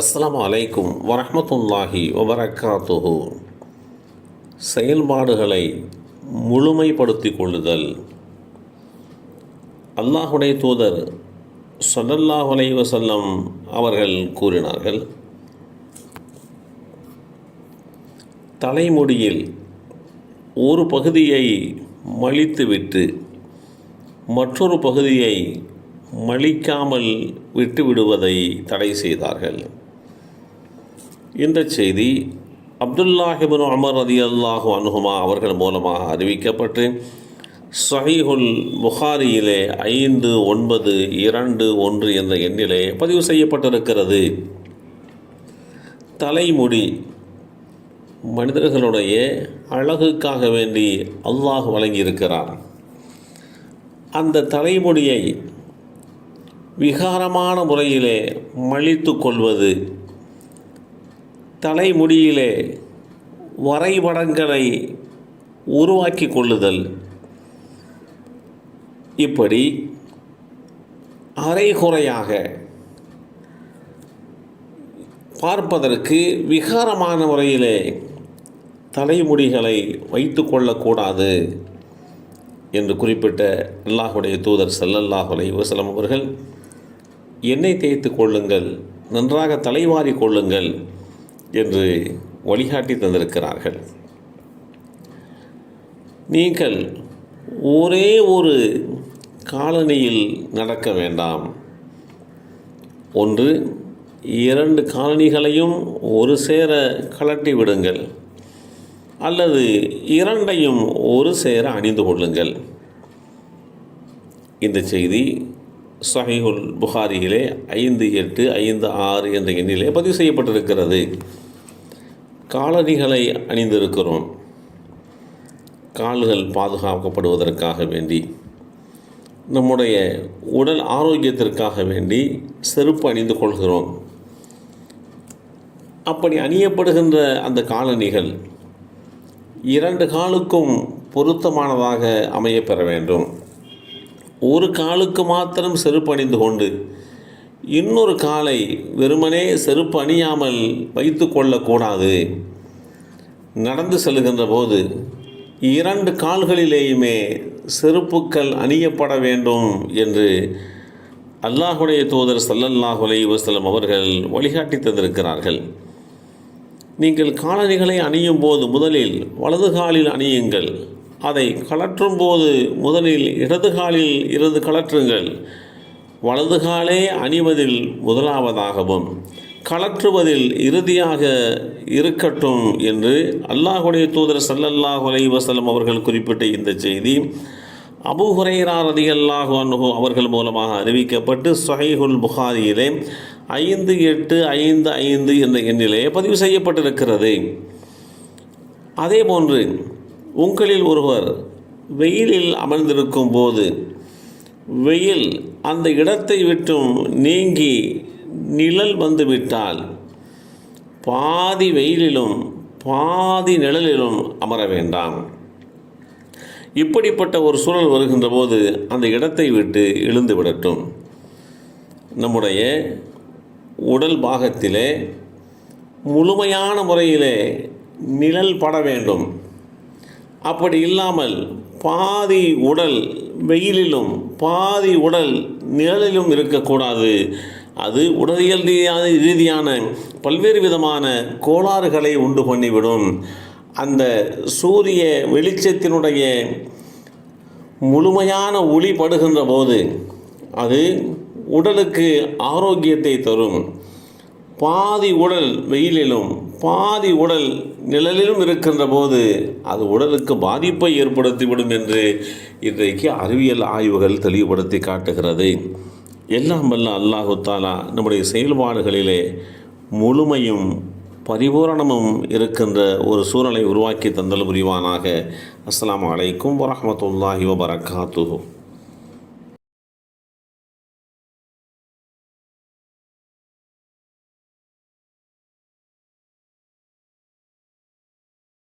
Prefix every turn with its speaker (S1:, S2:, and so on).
S1: அஸ்லாம் அலைக்கும் வரமத்துல்லாஹி வபரக்காத்துஹு. செயல்பாடுகளை முழுமைப்படுத்திக் கொள்ளுதல். அல்லாஹுடைய தூதர் ஸல்லல்லாஹு அலைஹி அவர்கள் கூறினார்கள் தலைமுடியில் ஒரு பகுதியை மலித்துவிட்டு மற்றொரு பகுதியை மலிக்காமல் விட்டு விடுவதை தடை செய்தார்கள். இந்த செய்தி அப்துல்லாஹிபின் அமர் அதி அல்லாஹு அனுகுமா அவர்கள் மூலமாக அறிவிக்கப்பட்டு சஹீஹுல் புகாரியிலே ஐந்து ஒன்பது இரண்டு ஒன்று என்ற எண்ணிலே பதிவு செய்யப்பட்டிருக்கிறது. தலைமுடி மனிதர்களுடைய அழகுக்காக வேண்டி அல்லாஹ் வழங்கியிருக்கிறார். அந்த தலைமுடியை விகாரமான முறையிலே மழித்து கொள்வது தலைமுடியிலே வரைபடங்களை உருவாக்கி கொள்ளுதல். இப்படி அரைகுறையாக பார்ப்பதற்கு விகாரமான முறையிலே தலைமுடிகளை வைத்து கொள்ளக்கூடாது என்று குறிப்பிட்ட அல்லாஹுடைய தூதர் செல்லல்லாஹுலை வசலம் அவர்கள் எண்ணெய் தேய்த்து கொள்ளுங்கள் நன்றாக தலைவாரி கொள்ளுங்கள் என்று வழிகாட்டி தந்திருக்கிறார்கள். நீங்கள் ஒரே ஒரு காலனியில் நடக்க வேண்டாம். ஒன்று இரண்டு காலனிகளையும் ஒரு சேர கலட்டி விடுங்கள். அல்லது இரண்டையும் ஒரு சேர அணிந்து கொள்ளுங்கள். இந்த செய்தி சஹீஹுல் புகாரியிலே ஐந்து எட்டு ஐந்து ஆறு என்ற எண்ணிலே பதிவு செய்யப்பட்டிருக்கிறது. காலணிகளை அணிந்திருக்கிறோம். கால்கள் பாதுகாக்கப்படுவதற்காக வேண்டி நம்முடைய உடல் ஆரோக்கியத்திற்காக வேண்டி செருப்பு அணிந்து கொள்கிறோம். அப்படி அணியப்படுகின்ற அந்த காலணிகள் இரண்டு காலுக்கும் பொருத்தமானதாக அமையப்பெற வேண்டும். ஒரு காலுக்கு மாத்திரம் செருப்பு அணிந்து கொண்டு இன்னொரு காலை வெறுமனே செருப்பு அணியாமல் வைத்து கொள்ளக்கூடாது. நடந்து செல்கின்ற போது இரண்டு கால்களிலேயுமே செருப்புக்கள் அணியப்பட வேண்டும் என்று அல்லாஹுடைய தூதர் சல்லல்லாஹு அலைஹி வஸல்லம் அவர்கள் வழிகாட்டி தந்திருக்கிறார்கள். நீங்கள் காலணிகளை அணியும் போது முதலில் வலது காலில் அணியுங்கள். அதை கலற்றும் போது முதலில் இடது காலில் இருந்து கலற்றுங்கள் வலது காலே அணிவதில் முதலாவதாகவும் கலற்றுவதில் இறுதியாக இருக்கட்டும் என்று அல்லாஹுடைய தூதர் சல்லல்லாஹு அலை வசலம் அவர்கள் குறிப்பிட்ட இந்த செய்தி அபு ஹுரைரா ரதியல்லாஹு அன்ஹு அவர்கள் மூலமாக அறிவிக்கப்பட்டு சொஹைஹுல் புகாரியிலே ஐந்து எட்டு ஐந்து ஐந்து என்ற எண்ணிலே பதிவு செய்யப்பட்டிருக்கிறது. அதே போன்று உங்களில் ஒருவர் வெயிலில் அமர்ந்திருக்கும் போது வெயில் அந்த இடத்தை விட்டும் நீங்கி நிழல் வந்துவிட்டால் பாதி வெயிலிலும் பாதி நிழலிலும் அமர வேண்டாம். இப்படிப்பட்ட ஒரு சூழல் வருகின்ற போது அந்த இடத்தை விட்டு எழுந்து விடட்டும். நம்முடைய உடல் பாகத்திலே முழுமையான முறையிலே நிழல் பட வேண்டும். அப்படி இல்லாமல் பாதி உடல் வெயிலிலும் பாதி உடல் நிழலிலும் இருக்கக்கூடாது. அது உடலியல் ரீதியான ரீதியான பல்வேறு விதமான கோளாறுகளை உண்டு பண்ணிவிடும். அந்த சூரிய வெளிச்சத்தினுடைய முழுமையான ஒளி படுகின்ற போது அது உடலுக்கு ஆரோக்கியத்தை தரும். பாதி உடல் வெயிலிலும் பாதி உடல் நிழலிலும் இருக்கின்ற போது அது உடலுக்கு பாதிப்பை ஏற்படுத்திவிடும் என்று இன்றைக்கு அறிவியல் ஆய்வுகள் தெளிவுபடுத்தி காட்டுகிறது. எல்லாம் வல்ல அல்லாஹு தாலா நம்முடைய செயல்பாடுகளிலே முழுமையும் பரிபூரணமும் இருக்கின்ற ஒரு சூழலை உருவாக்கி தந்தல் புரிவானாக. அஸ்லாம் அலைக்கும் வரமத்துல்லாஹி வபரகாத்துஹு.